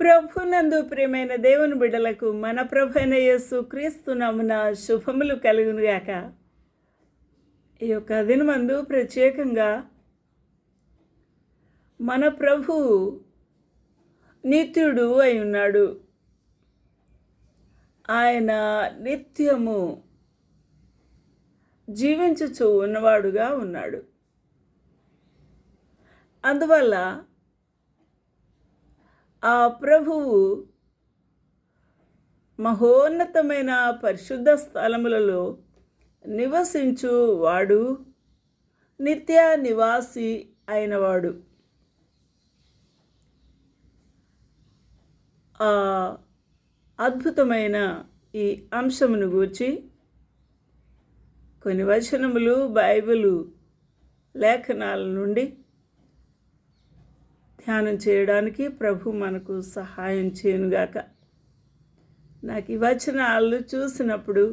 ప్రభునందు ప్రియమైన దేవుని బిడ్డలకు మన ప్రభైన యేసు క్రీస్తు నమున శుభములు కలుగునుగాక. ఈ యొక్క దినమందు ప్రత్యేకంగా మన ప్రభు నిత్యుడు అయి ఉన్నాడు. ఆయన నిత్యము జీవించుచు ఉన్నవాడుగా ఉన్నాడు. అందువల్ల ఆ ప్రభువు మహోన్నతమైన పరిశుద్ధ స్థలములలో నివసించు వాడు నిత్య నివాసి అయినవాడు. ఆ అద్భుతమైన ఈ అంశమును గూర్చి కొన్ని వచనములు బైబిలు లేఖనాల నుండి ధ్యానం చేయడానికి ప్రభు మనకు సహాయం చేయనుగాక. నాకు ఈ వచనాలు చూసినప్పుడు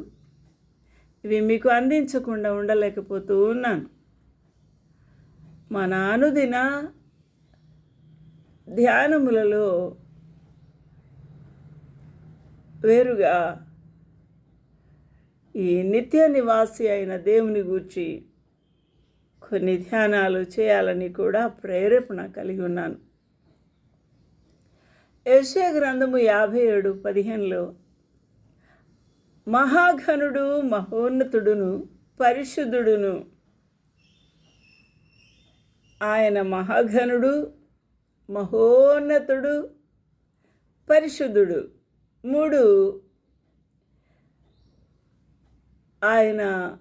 ఇవి మీకు అందించకుండా ఉండలేకపోతూ ఉన్నాను. మన అనుదిన ధ్యానములలో వేరుగా ఈ నిత్య నివాసి అయిన దేవుని గూర్చి కొన్ని ధ్యానాలు చేయాలని కూడా ప్రేరేపణ కలిగి ఉన్నాను. యెషయా గ్రంథము యాభై ఏడు పదిహేనులో మహాఘనుడు మహోన్నతుడును పరిశుద్ధుడును. ఆయన మహాఘనుడు మహోన్నతుడు పరిశుద్ధుడు. మూడు ఆయన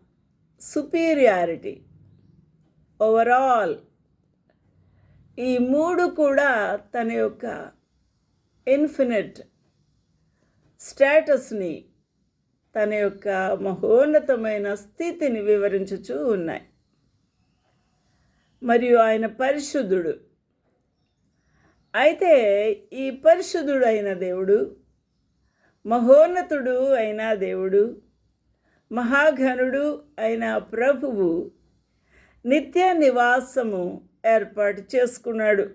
సుపీరియారిటీ. ఓవరాల్ ఈ మూడు కూడా తన యొక్క ఇన్ఫినిట్ స్టేటస్ని తన యొక్క మహోన్నతమైన స్థితిని వివరించుచూ ఉన్నాయి. మరియు ఆయన పరిశుద్ధుడు. అయితే ఈ పరిశుద్ధుడు అయిన దేవుడు మహోన్నతుడు అయిన దేవుడు మహాఘనుడు అయిన ప్రభువు నిత్య నివాసము ఏర్పాటు చేసుకున్నాడు.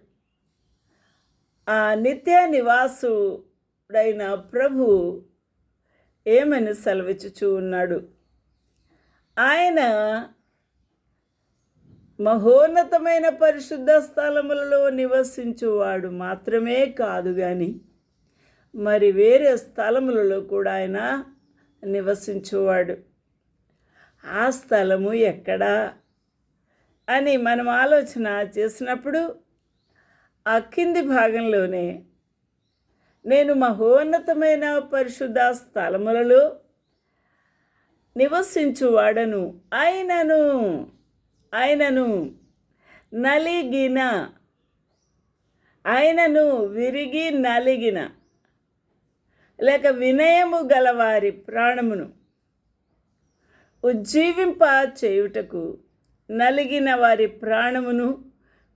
ఆ నిత్య నివాసుడైన ప్రభు ఏమని సెలవిచ్చుచూ ఉన్నాడు? ఆయన మహోన్నతమైన పరిశుద్ధ స్థలములలో నివసించువాడు మాత్రమే కాదు కానీ మరి వేరే స్థలములలో కూడా ఆయన నివసించువాడు. ఆ స్థలము ఎక్కడా? అని మనం ఆలోచన చేసినప్పుడు ఆ కింది భాగంలోనే నేను మహోన్నతమైన పరిశుద్ధ స్థలములలో నివసించువాడను. ఆయనను ఆయనను నలిగిన ఆయనను విరిగి నలిగిన లేక వినయము గలవారి ప్రాణమును ఉజ్జీవింప చేయుటకు నలిగిన వారి ప్రాణమును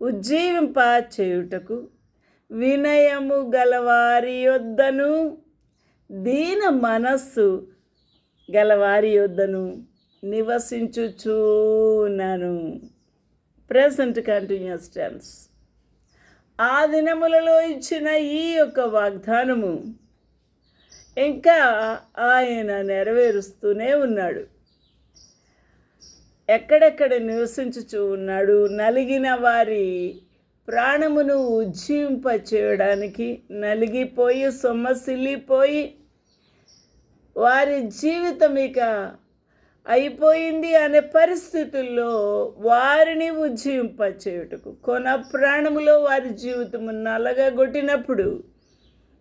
ఉజ్జీవింప చేయుటకు వినయము గలవారి యొద్దను దీన మనస్సు గలవారి యొద్దను నివసించుచూనను ప్రెసెంట్ కంటిన్యూస్ టెన్స్ ఆ దినములలో ఇచ్చిన ఈ యొక్క వాగ్దానము ఇంకా ఆయన నెరవేరుస్తూనే ఉన్నాడు. ఎక్కడెక్కడ నివసించుచూ ఉన్నాడు? నలిగిన వారి ప్రాణమును ఉజ్జీంప చేయడానికి నలిగిపోయి సొమ్మసిల్లిపోయి వారి జీవితం ఇక అయిపోయింది అనే పరిస్థితుల్లో వారిని ఉజ్జీవింప చేయుటకు కొన ప్రాణములో వారి జీవితము నలగగొట్టినప్పుడు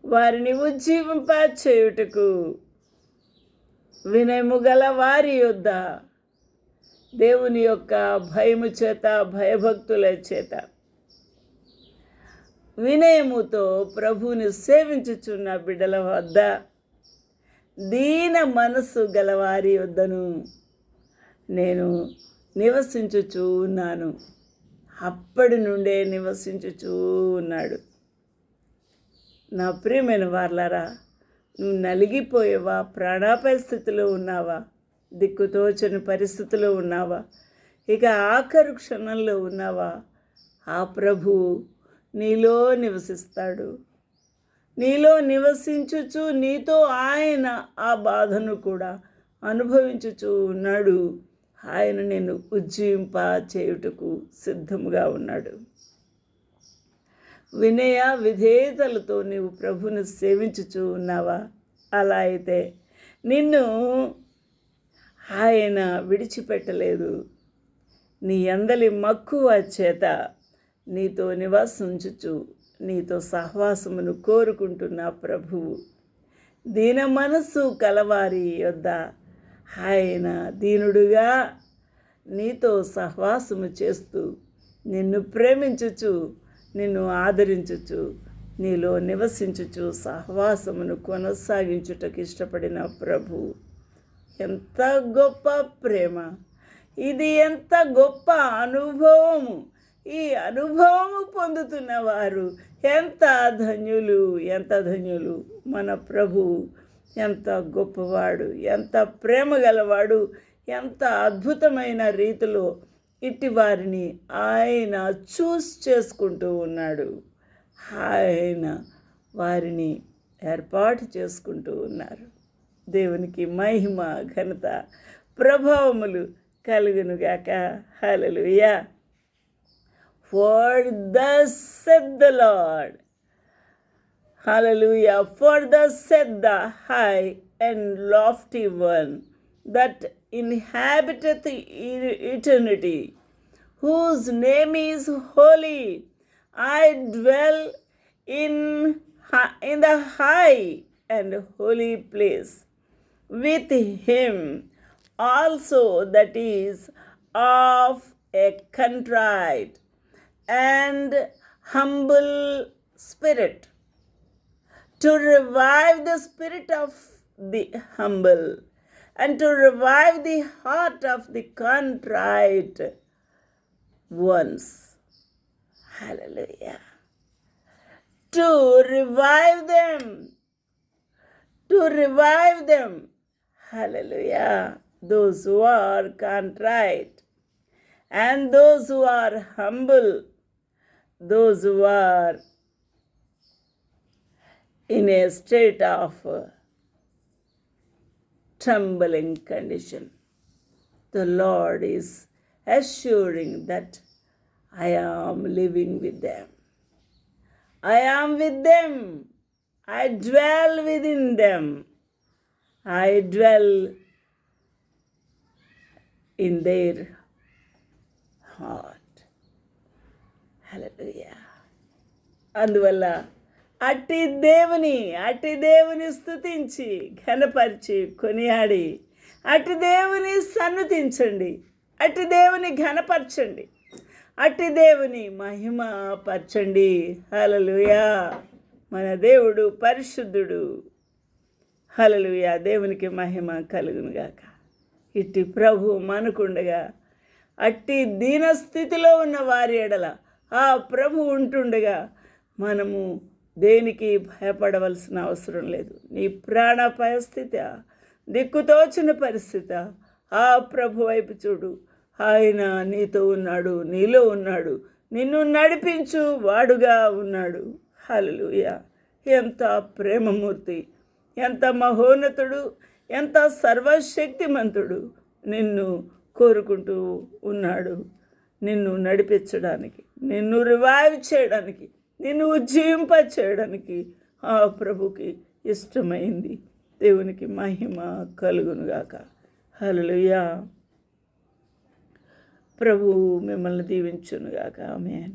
వారిని ఉజ్జీవింప చేయుటకు వినయము గల వారి యొద్ద దేవుని యొక్క భయము చేత భయభక్తుల చేత. వినయముతో ప్రభువుని సేవించుచున్న బిడ్డల వద్ద దీన మనస్సు గలవారి వద్దను నేను నివసించుచూ ఉన్నాను. అప్పటి నుండే నివసించుచూ ఉన్నాడు. నా ప్రియమైన వార్లారా నువ్వు నలిగిపోయేవా ప్రాణాపాయ స్థితిలో ఉన్నావా? దిక్కుతోచని పరిస్థితిలో ఉన్నావా? ఇక ఆఖరు క్షణంలో ఉన్నావా? ఆ ప్రభు నీలో నివసిస్తాడు. నీలో నివసించుచు నీతో ఆయన ఆ బాధను కూడా అనుభవించుచు ఉన్నాడు. ఆయన నేను ఉజ్జీంప చేయుటకు సిద్ధముగా ఉన్నాడు. వినయ విధేయతలతో నీవు ప్రభుని సేవించుచు ఉన్నావా? అలా అయితే నిన్ను ఆయన విడిచిపెట్టలేదు. నీ అందలి మక్కువ చేత నీతో నివాసించుచు నీతో సహవాసమును కోరుకుంటున్న ప్రభువు. దీన మనస్సు కలవారి యొద్ద ఆయన దీనుడుగా నీతో సహవాసము చేస్తూ నిన్ను ప్రేమించుచు నిన్ను ఆదరించుచు నీలో నివసించుచు సహవాసమును కొనసాగించుటకు ఇష్టపడిన ప్రభు ఎంత గొప్ప ప్రేమ. ఇది ఎంత గొప్ప అనుభవము. ఈ అనుభవము పొందుతున్న వారు ఎంత ధన్యులు ఎంత ధన్యులు. మన ప్రభు ఎంత గొప్పవాడు ఎంత ప్రేమ గలవాడు ఎంత అద్భుతమైన రీతిలో ఇట్టి వారిని ఆయన చూస్ చేసుకుంటూ ఉన్నాడు. ఆయన వారిని ఏర్పాటు చేసుకుంటూ ఉన్నారు. దేవునికి మహిమ ఘనత ప్రభావములు కలుగునుగాక hallelujah for the said the Lord Hallelujah. For thus said the high and lofty one that inhabiteth e- eternity, whose name is holy. I dwell in, hi- in the high and holy place with him also that is of a contrite and humble spirit to revive the spirit of the humble and to revive the heart of the contrite ones. Hallelujah. To revive them. To revive them. Hallelujah. Those who are contrite and those who are humble, those who are in a state of trembling condition. The Lord is assuring that I am living with them. I am with them. I dwell within them. I dwell in their heart. Hallelujah. అందువల్ల అట్టి దేవుని అట్టి దేవుని స్థుతించి ఘనపరిచి కొనియాడి అట్టి దేవుని సన్నతించండి అట్టి దేవుని ఘనపరచండి అట్టి దేవుని మహిమ పరచండి హలలుయా మన దేవుడు పరిశుద్ధుడు హలలుయా దేవునికి మహిమ కలుగునుగాక ఇట్టి ప్రభు మనకుండగా అట్టి దీన స్థితిలో ఉన్న వారి ఎడల ఆ ప్రభు ఉంటుండగా మనము దేనికి భయపడవలసిన అవసరం లేదు. నీ ప్రాణాపాయ స్థితి దిక్కుతోచిన పరిస్థితి ఆ ప్రభు వైపు చూడు. ఆయన నీతో ఉన్నాడు నీలో ఉన్నాడు నిన్ను నడిపించు వాడుగా ఉన్నాడు. హలలుయ ఎంత ప్రేమమూర్తి ఎంత మహోన్నతుడు ఎంత సర్వశక్తిమంతుడు నిన్ను కోరుకుంటూ ఉన్నాడు. నిన్ను నడిపించడానికి నిన్ను రివైవ్ చేయడానికి నిన్ను ఉజ్జీవింప చేయడానికి ఆ ప్రభుకి ఇష్టమైంది. దేవునికి మహిమ కలుగునుగాక. హలలుయా ప్రభు మిమ్మల్ని దీవించునుగాక. ఆమె